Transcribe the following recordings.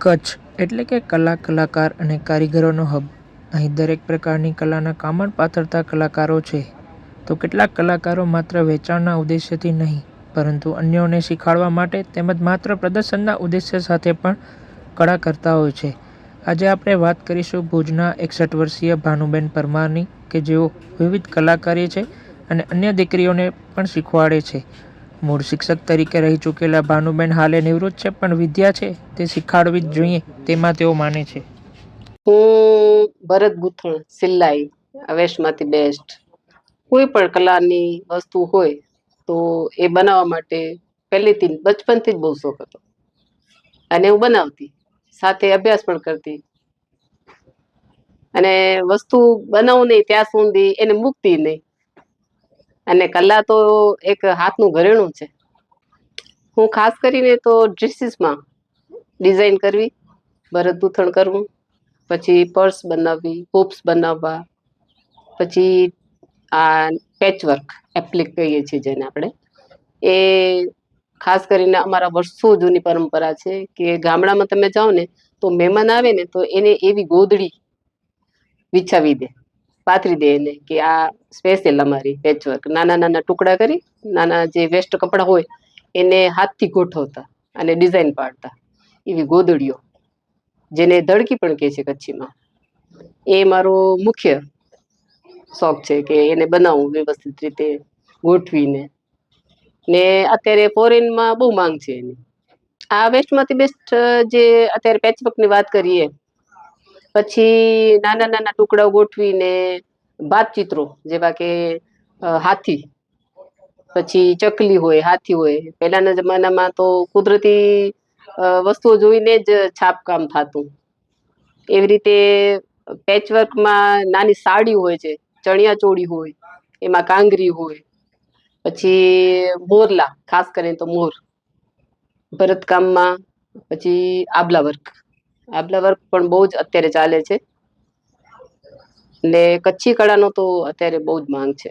કચ્છ એટલે કે કલા, કલાકાર અને કારીગરોનો હબ. અહીં દરેક પ્રકારની કલાના કામણ પાથરતા કલાકારો છે. તો કેટલાક કલાકારો માત્ર વેચાણના ઉદ્દેશ્યથી નહીં, પરંતુ અન્યોને શીખવાડવા માટે તેમજ માત્ર પ્રદર્શનના ઉદ્દેશ્ય સાથે પણ કળા કરતા હોય છે. આજે આપણે વાત કરીશું ભુજના એકસઠ વર્ષીય ભાનુબેન પરમારની, કે જેઓ વિવિધ કલાકારી છે અને અન્ય દીકરીઓને પણ શીખવાડે છે. મૂળ શિક્ષક તરીકે રહી ચૂકેલા ભાનુબેન હાલે નિવૃત્ત છે, પણ વિદ્યા છે, તે શીખવાડવી જ જોઈએ, તેમાં તેઓ માને છે. હું ભરત ગૂંથણ, સિલાઈ, વેશમાંથી બેસ્ટ. કોઈ પણ કલાની વસ્તુ હોય, તો એ બનાવવા માટે પહેલેથી બચપનથી જ બહુ શોખ હતો. અને હું બનાવતી, સાથે અભ્યાસ પણ કરતી. અને વસ્તુ બનાવું નહીં, ત્યાં સુધી એને મૂકતી નહીં. અને કલા તો એક હાથનું ઘરેણું છે. હું ખાસ કરીને તો ડ્રેસીસમાં ડિઝાઇન કરવી, ભરત ગૂંથણ કરવું, પછી પર્સ બનાવવી, હોપ્સ બનાવવા, પછી આ પેચવર્ક એપ્લિક કહીએ છીએ જેને આપણે. એ ખાસ કરીને અમારા વર્ષો જૂની પરંપરા છે કે ગામડામાં તમે જાઓ ને તો મહેમાન આવે ને તો એને એવી ગોદડી વિછાવી દે. પાથરી દે એને કે આ સ્પેશિયલ અમારી પેચવર્ક નાના નાના ટુકડા કરી, નાના જે વેસ્ટ કપડાં હોય, એને હાથથી ગોઠવતા અને ડિઝાઇન પાડતા. એવી ગોદડીઓ. જેને ધડકી પણ કહે છે કચ્છીમાં. એ મારો મુખ્ય શોખ છે કે એને બનાવવું વ્યવસ્થિત રીતે, ગોઠવીને. ને અત્યારે ફોરેનમાં બહુ માંગ છે એની. આ વેસ્ટમાંથી બેસ્ટ જે અત્યારે પેચવર્કની વાત કરીએ પછી નાના નાના ટુકડાઓ ગોઠવીને ભાતચિત્રો જેવા કે હાથી, પછી ચકલી હોય, હાથી હોય. પહેલાના જમાનામાં તો કુદરતી વસ્તુઓ જોઈને જ છાપકામ થતું. એવી રીતે પેચવર્કમાં નાની સાડી હોય છે, ચણિયા ચોળી હોય, એમાં કાંગરી હોય, પછી મોરલા, ખાસ કરીને તો મોર, ભરતકામમાં, પછી આબલા વર્ક. આબલા વર્ક પણ બહુ જ અત્યારે ચાલે છે. એટલે કચ્છી કળાનો તો અત્યારે બહુ જ માંગ છે.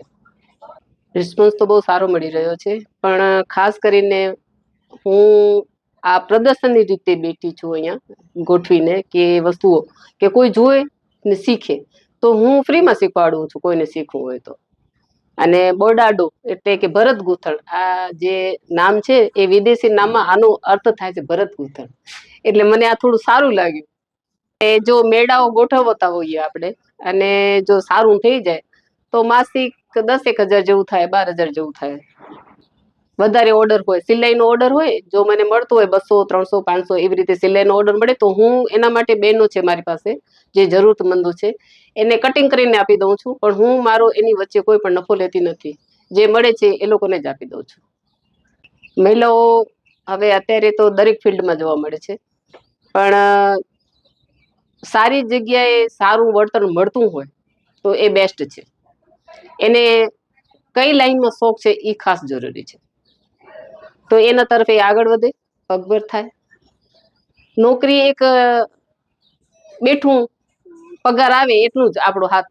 રિસ્પોન્સ તો બહુ સારો મળી રહ્યો છે. પણ ખાસ કરીને હું આ પ્રદર્શનની રીતે બેઠી છું અહીંયા ગોઠવીને કે વસ્તુઓ કે કોઈ જોવે ને શીખે, તો હું ફ્રીમાં શીખવાડું છું કોઈને શીખવું હોય તો. અને બોડાડો એટલે કે ભરત ગૂંથણ, આ જે નામ છે એ વિદેશી નામમાં આનો અર્થ થાય છે ભરત ગૂંથણ. એટલે મને આ થોડું સારું લાગ્યું. એ જો મેળાઓ ગોઠવતા હોઈએ આપણે, અને જો સારું થઈ જાય, તો માસિક દસેક હજાર જેવું થાય, બાર હજાર જેવું થાય. વધારે ઓર્ડર હોય, સિલાઈનો ઓર્ડર હોય, જો મને મળતો હોય બસો, ત્રણસો, પાંચસો એવી રીતે સિલાઈનો ઓર્ડર મળે, તો હું એના માટે બહેનો છે મારી પાસે, જે જરૂરતમંદો છે. એને કટિંગ કરીને આપી દઉં છું, પણ હું મારો એની વચ્ચે કોઈ પણ નફો લેતી નથી. જે મળે છે એ લોકોને જ આપી દઉં છું. મહિલાઓ હવે અત્યારે તો દરેક ફિલ્ડમાં જોવા મળે છે. પણ સારી જગ્યાએ સારું વળતર મળતું હોય તો એ બેસ્ટ છે. એને કઈ લાઈનમાં શોખ છે એ ખાસ જરૂરી છે. તો એના તરફ આગળ વધે પગભર થાય. નોકરી એક બેઠું પગાર આવે એટલું જ આપણો હાથ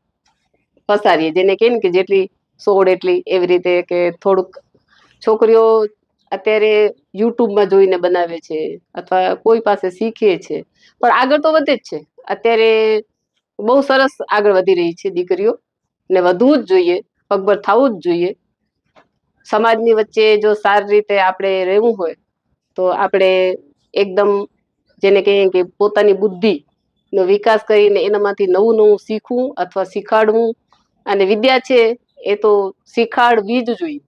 પસારીએ. જેને કહે ને કે જેટલી સોળ એટલી એવી રીતે કે થોડુંક છોકરીઓ અત્યારે યુટ્યુબમાં જોઈને બનાવે છે અથવા કોઈ પાસે શીખે છે. પણ આગળ તો વધે જ છે. અત્યારે બહુ સરસ આગળ વધી રહી છે દીકરીઓ. ને વધવું જ જોઈએ, પગભર થવું જ જોઈએ. સમાજની વચ્ચે જો સારી રીતે આપણે રહેવું હોય, તો આપણે એકદમ જેને કહીએ કે પોતાની બુદ્ધિનો વિકાસ કરીને એનામાંથી નવું નવું શીખવું અથવા શીખાડવું. અને વિદ્યા છે એ તો શીખાડવી જ જોઈએ.